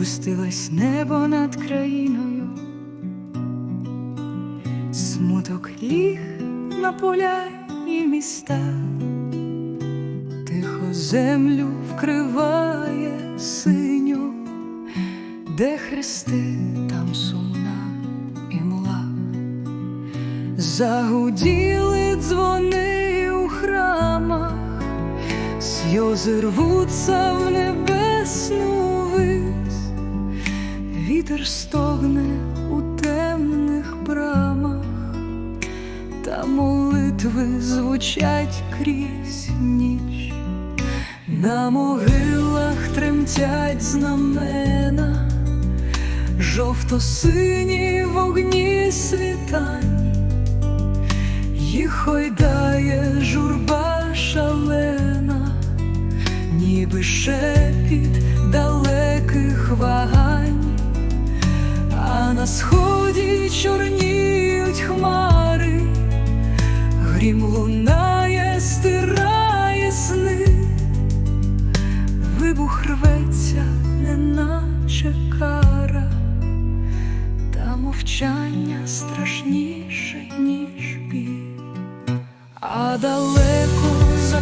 опустилось небо над країною, смуток ліг на поля і міста, тихо землю вкриває синю, де хрести, там сумна імла, загуділи дзвони у храмах, сльози рвуться в небесну вітер стогне у темних брамах, та молитви звучать крізь ніч, на могилах тремтять знамена, жовто-сині вогні світань, їх ойдає журба шалена, ніби шепіт далеких вагань, на сході чорніють хмари, грім лунає, стирає сни, вибух рветься, неначе кара, та мовчання страшніше, ніж біль. А далеко за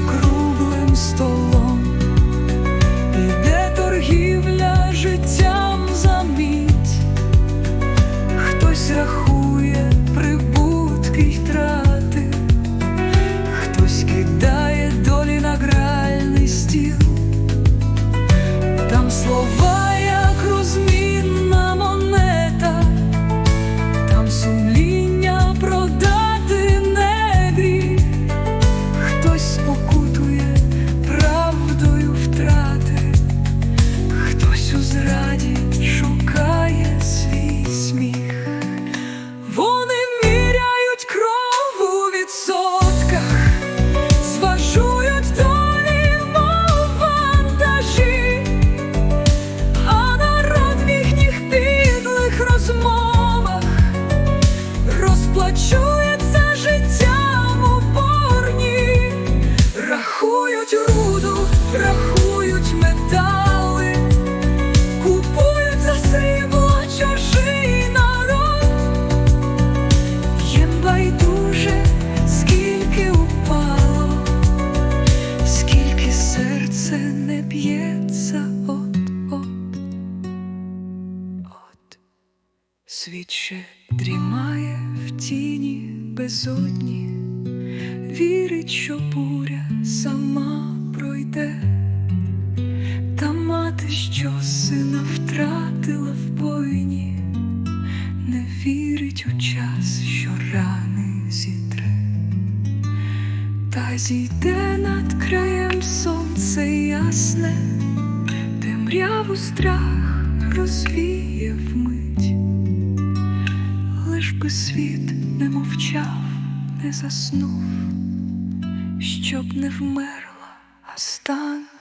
рахують руду, рахують метали, купують за срібло чужий народ. Їм байдуже, скільки упало, скільки серце не б'ється от-от. От. Світ ще дрімає в тіні безодні, що буря сама пройде, та мати, що сина втратила в бойні, не вірить у час, що рани зітре, та зійде над краєм сонце ясне, темряву страх розвіє вмить, лиш би світ не мовчав, не заснув, щоб не вмерла а мить.